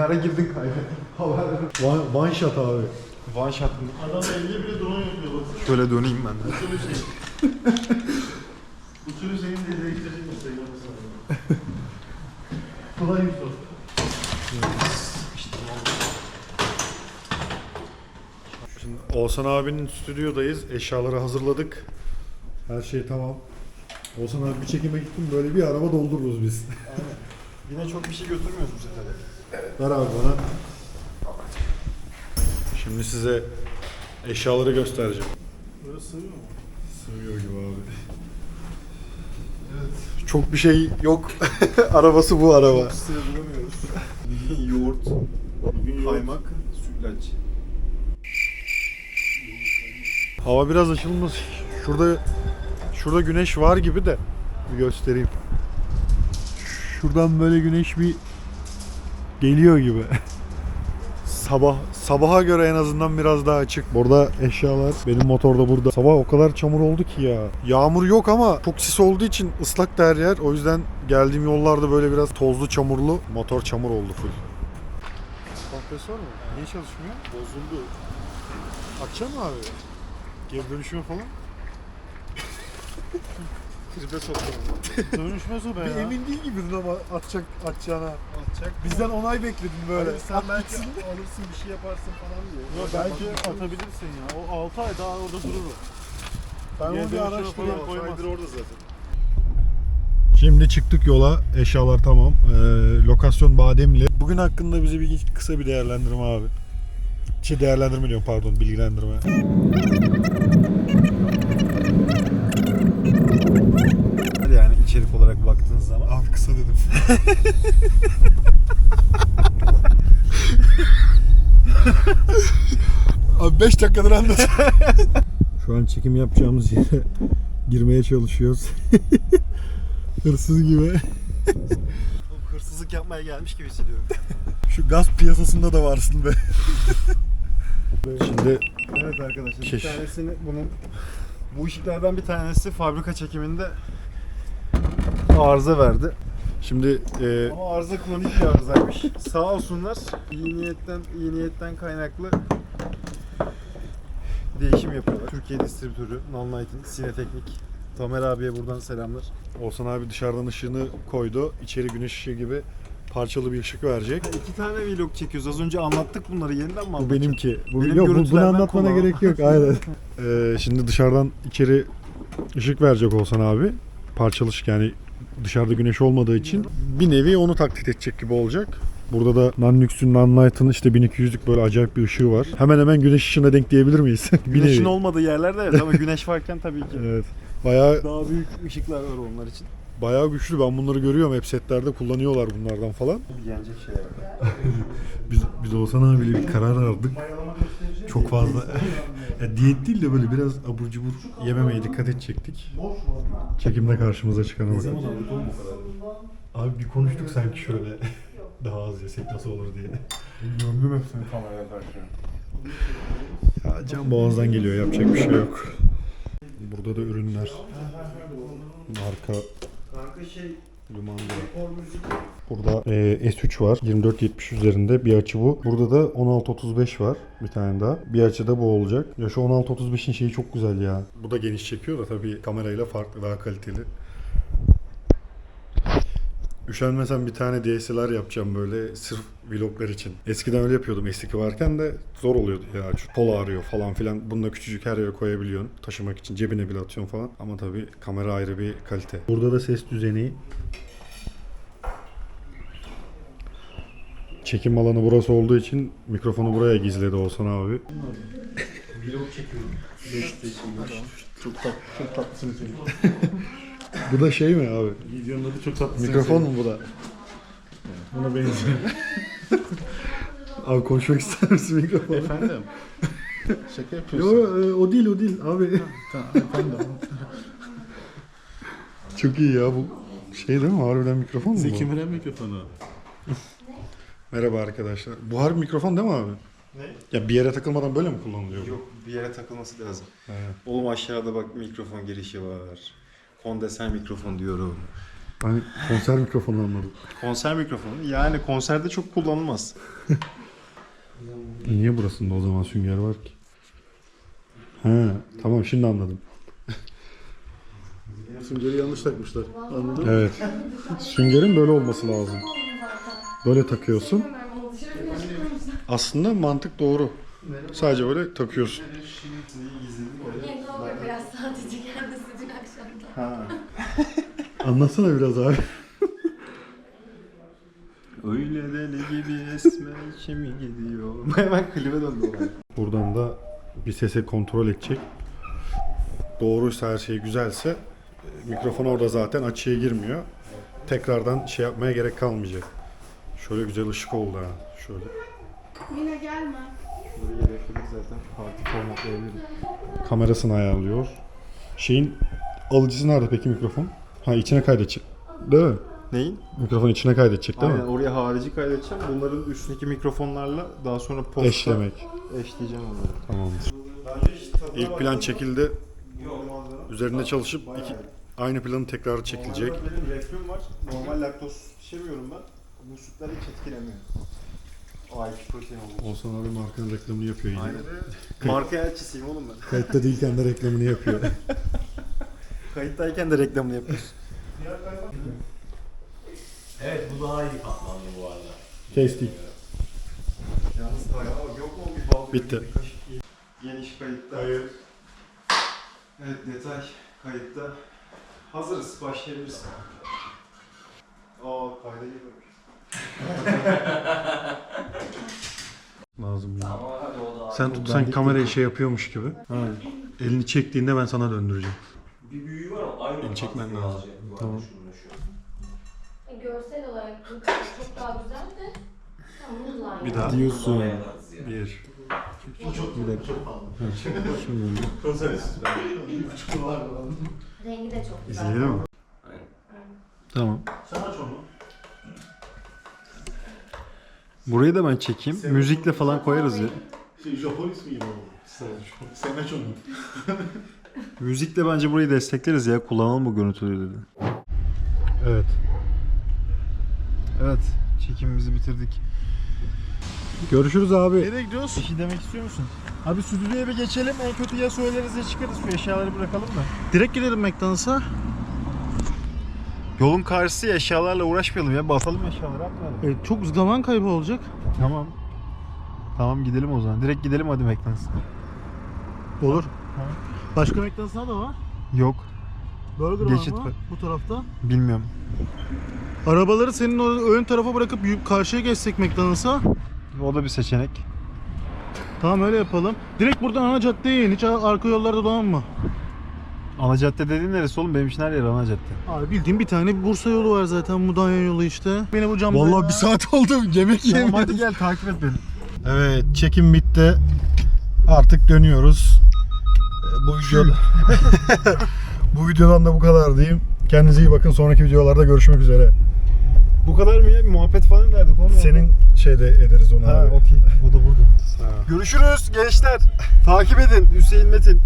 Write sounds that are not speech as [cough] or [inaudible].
Ne ara girdin? [laughs] Haber. One, one shot abi. One shot mı? Adam 50 bile drone yapıyor bak. Şöyle döneyim ben de. [laughs] [laughs] Bu türlü şey. Bu türlü şeyin de değiştirecek Instagram'ı sana. Kolay bir soru. Şimdi Oğuzhan abinin stüdyodayız. Eşyaları hazırladık. Her şey tamam. Oğuzhan abi bir çekime gittim böyle bir araba doldururuz biz. Yine çok bir şey götürmüyoruz bu sefer. Ver abi bana. Şimdi size eşyaları göstereceğim. Böyle sığıyor mu? Sığıyor gibi abi. Çok bir şey yok. [laughs] Arabası bu araba. Sığdıramıyoruz. yoğurt, Bugün yoğurt. kaymak, sütlaç. Hava biraz açılmış. Şurada şurada güneş var gibi de bir göstereyim. Şuradan böyle güneş bir geliyor gibi. Sabah sabaha göre en azından biraz daha açık. Burada eşyalar benim motorda burada. Sabah o kadar çamur oldu ki ya. Yağmur yok ama çok sis olduğu için ıslak da her yer. O yüzden geldiğim yollarda böyle biraz tozlu çamurlu. Motor çamur oldu full. Kompresör mü? Niye çalışmıyor? Bozuldu. Akşam mı abi? Geri dönüşüme falan? [laughs] Tribe soktum. Dönüşmez o be Bir ya. emin değil gibidin ama atacak atacağına. Atacak. Bizden onay bekledin böyle. Böyle sen belki alırsın bir şey yaparsın falan diye. Ya belki atabilirsin ya. O 6 ay daha orada durur o. Ben Geri onu bir araştırayım. falan koymaz. orada zaten. Şimdi çıktık yola. Eşyalar tamam. Ee, lokasyon Bademli. Bugün hakkında bize bir kısa bir değerlendirme abi. Şey değerlendirme diyorum pardon bilgilendirme. Yani içerik olarak baktığınız zaman. Abi kısa dedim. [laughs] Abi 5 dakikadır anlat. [laughs] Şu an çekim yapacağımız yere girmeye çalışıyoruz. [laughs] Hırsız gibi. Hırsızlık yapmaya gelmiş gibi hissediyorum. Şu gaz piyasasında da varsın be. Şimdi evet arkadaşlar Keş. bir tanesini bunun bu ışıklardan bir tanesi fabrika çekiminde arıza verdi. Şimdi e, Ama arıza kronik bir arızaymış. Sağ olsunlar iyi niyetten iyi niyetten kaynaklı değişim yapıyorlar. Türkiye distribütörü Nonlight'in Sineteknik. Tamer abiye buradan selamlar. Oğuzhan abi dışarıdan ışığını koydu. İçeri güneş ışığı gibi parçalı bir ışık verecek. İki tane vlog çekiyoruz. Az önce anlattık bunları yeniden mi Bu benimki. Bu, Benim yok, bu- bunu görüntülerden anlatmana konu gerek yok. [laughs] Aynen. Ee, şimdi dışarıdan içeri ışık verecek Oğuzhan abi. Parçalı ışık yani dışarıda güneş olmadığı için bir nevi onu taklit edecek gibi olacak. Burada da Nanlux'un Nanlight'ın işte 1200'lük böyle acayip bir ışığı var. Hemen hemen güneş ışığına denk diyebilir miyiz? [laughs] bir Güneşin nevi. olmadığı yerlerde evet ama güneş varken tabii ki. Evet. Bayağı Daha büyük ışıklar var onlar için. bayağı güçlü. Ben bunları görüyorum. Hep setlerde kullanıyorlar bunlardan falan. Yenecek şeyler. [laughs] Biz, biz Oğuzhan abiyle bir karar aldık. Çok fazla ya diyet değil de böyle biraz abur cubur yememeye dikkat edecektik. Çekimde karşımıza çıkan o. Abi bir konuştuk sanki şöyle [laughs] daha az yesek nasıl olur diye. Gömdüm hepsini kameraya karşı. Ya can boğazdan geliyor yapacak bir şey yok. Burada da ürünler. Marka Kanka şey Lumanda. or müzik Burada e, S3 var. 2470 üzerinde bir açı bu. Burada da 1635 var. Bir tane daha. Bir açı da bu olacak. Ya şu 1635'in şeyi çok güzel ya. Bu da geniş çekiyor da tabii kamerayla farklı daha kaliteli. Üşenmesem bir tane DSLR yapacağım böyle sırf vloglar için. Eskiden öyle yapıyordum S2 varken de zor oluyordu ya. Şu Pol ağrıyor falan filan. Bunu da küçücük her yere koyabiliyorsun. Taşımak için cebine bile atıyorsun falan. Ama tabii kamera ayrı bir kalite. Burada da ses düzeni Çekim alanı burası olduğu için mikrofonu buraya gizledi Oğuzhan abi. Vlog çekiyorum. Çok tatlı, çok tatlısınız. Bu da şey mi abi? Videonun adı çok tatlısınız. Mikrofon mu bu da? Buna benziyor. [laughs] abi konuşmak ister misin mikrofona? Efendim. Şaka yapıyorsun. Yo, e, o değil o değil abi. Tamam, efendim. Çok iyi ya bu. Şey değil mi? Harbiden mikrofon mu Zeki bu? Müren mikrofonu. Merhaba arkadaşlar. Bu harbi mikrofon değil mi abi? Ne? Ya bir yere takılmadan böyle mi kullanılıyor? bu? Yok bir yere takılması lazım. He. Oğlum aşağıda bak mikrofon girişi var. Kondenser mikrofon diyorum. Hani konser mikrofonu anladım. Konser mikrofonu. Yani konserde çok kullanılmaz. [laughs] Niye burasında o zaman sünger var ki? He, tamam şimdi anladım. Süngeri yanlış takmışlar. Anladın mı? Evet. Süngerin böyle olması lazım. Böyle takıyorsun. Aslında mantık doğru. Sadece böyle takıyorsun. Biraz sadece kendisi dün akşamda. Ha. Anlatsana biraz abi. Öyle deli gibi esme içimi gidiyor. [laughs] Hemen klibe döndü olay. Buradan da bir sesi kontrol edecek. Doğruysa her şey güzelse mikrofon orada zaten açıya girmiyor. Tekrardan şey yapmaya gerek kalmayacak. Şöyle güzel ışık oldu ha. Şöyle. Yine gelme. Buraya gerekli zaten parti formatlayabilirim. Kamerasını ayarlıyor. Şeyin alıcısı nerede peki mikrofon? Ha içine kaydedecek. Değil mi? Neyin? Mikrofon içine kaydedecek değil Aynen mi? oraya harici kaydedeceğim. Bunların üstündeki mikrofonlarla daha sonra posta Eşlemek. eşleyeceğim onları. Tamamdır. İlk plan çekildi. Üzerinde çalışıp iki, aynı planı tekrar çekilecek. Benim reflüm var. Normal laktoz içemiyorum ben. Sütler hiç etkilemiyor. A2 protein olduğu Olsan abi markanın reklamını yapıyor yine. Aynen. [laughs] Marka elçisiyim oğlum ben. Kayıtta değilken de reklamını yapıyor. [laughs] Kayıttayken de reklamını yapıyoruz. Evet bu daha iyi katlandı bu arada. Değil. Yalnız bayağı yok mu bir bal Bitti. Geniş kayıtta. Evet detay kayıtta. Hazırız başlayabiliriz. Aa kayda girmemiş. [laughs] Lazım ya. Sen tutsan kamerayı şey yapıyormuş gibi. Elini çektiğinde ben sana döndüreceğim. bir büyüğü var ama aynı Beni çekmen lazım. Tamam. E, Görsel olarak bu çok daha güzel de. Tamam, Bir daha. Diyorsun. Yaparız ya. Bir. Bir dakika. Şimdi Rengi de çok güzel. İzleyelim mi? Aynen. Tamam. Sen aç onu. Burayı da ben çekeyim. Müzikle falan koyarız ya. Şey, Japon ismi gibi oldu. Sen, sen aç onu. [laughs] Müzikle bence burayı destekleriz ya. Kullanalım bu görüntüleri dedi. Evet. Evet. Çekimimizi bitirdik. Görüşürüz abi. Nereye gidiyoruz? Bir şey demek istiyor musun? Abi stüdyoya bir geçelim. En kötü ya söyleriz ya çıkarız. Şu eşyaları bırakalım da. Direkt gidelim McDonald's'a. Yolun karşısı ya, eşyalarla uğraşmayalım ya. Basalım eşyaları atmayalım. E, çok zaman kaybı olacak. Tamam. Tamam gidelim o zaman. Direkt gidelim hadi McDonald's'a. Olur. Başka McDonald's'a da var. Yok. Burger Geçit var mı? var. Bu tarafta. Bilmiyorum. Arabaları senin o ön tarafa bırakıp karşıya geçsek McDonald's'a. O da bir seçenek. Tamam öyle yapalım. Direkt buradan ana caddeye in. Hiç ar- arka yollarda dolanma. Ana cadde dediğin neresi oğlum? Benim için her yer ana cadde. Abi bildiğin bir tane bir Bursa yolu var zaten. Mudanya yolu işte. Beni bu camda... Vallahi bir saat oldu yemek Tamam yemedim. hadi gel takip et beni. Evet çekim bitti. Artık dönüyoruz. Ee, Bu video [laughs] Bu videodan da bu kadar diyeyim. Kendinize iyi bakın. Sonraki videolarda görüşmek üzere. Bu kadar mı ya? Bir muhabbet falan derdik oğlum. Senin şeyde ederiz onu Ha abi. okey. [laughs] Bu da burada. Ha. Görüşürüz gençler. Takip edin Hüseyin Metin.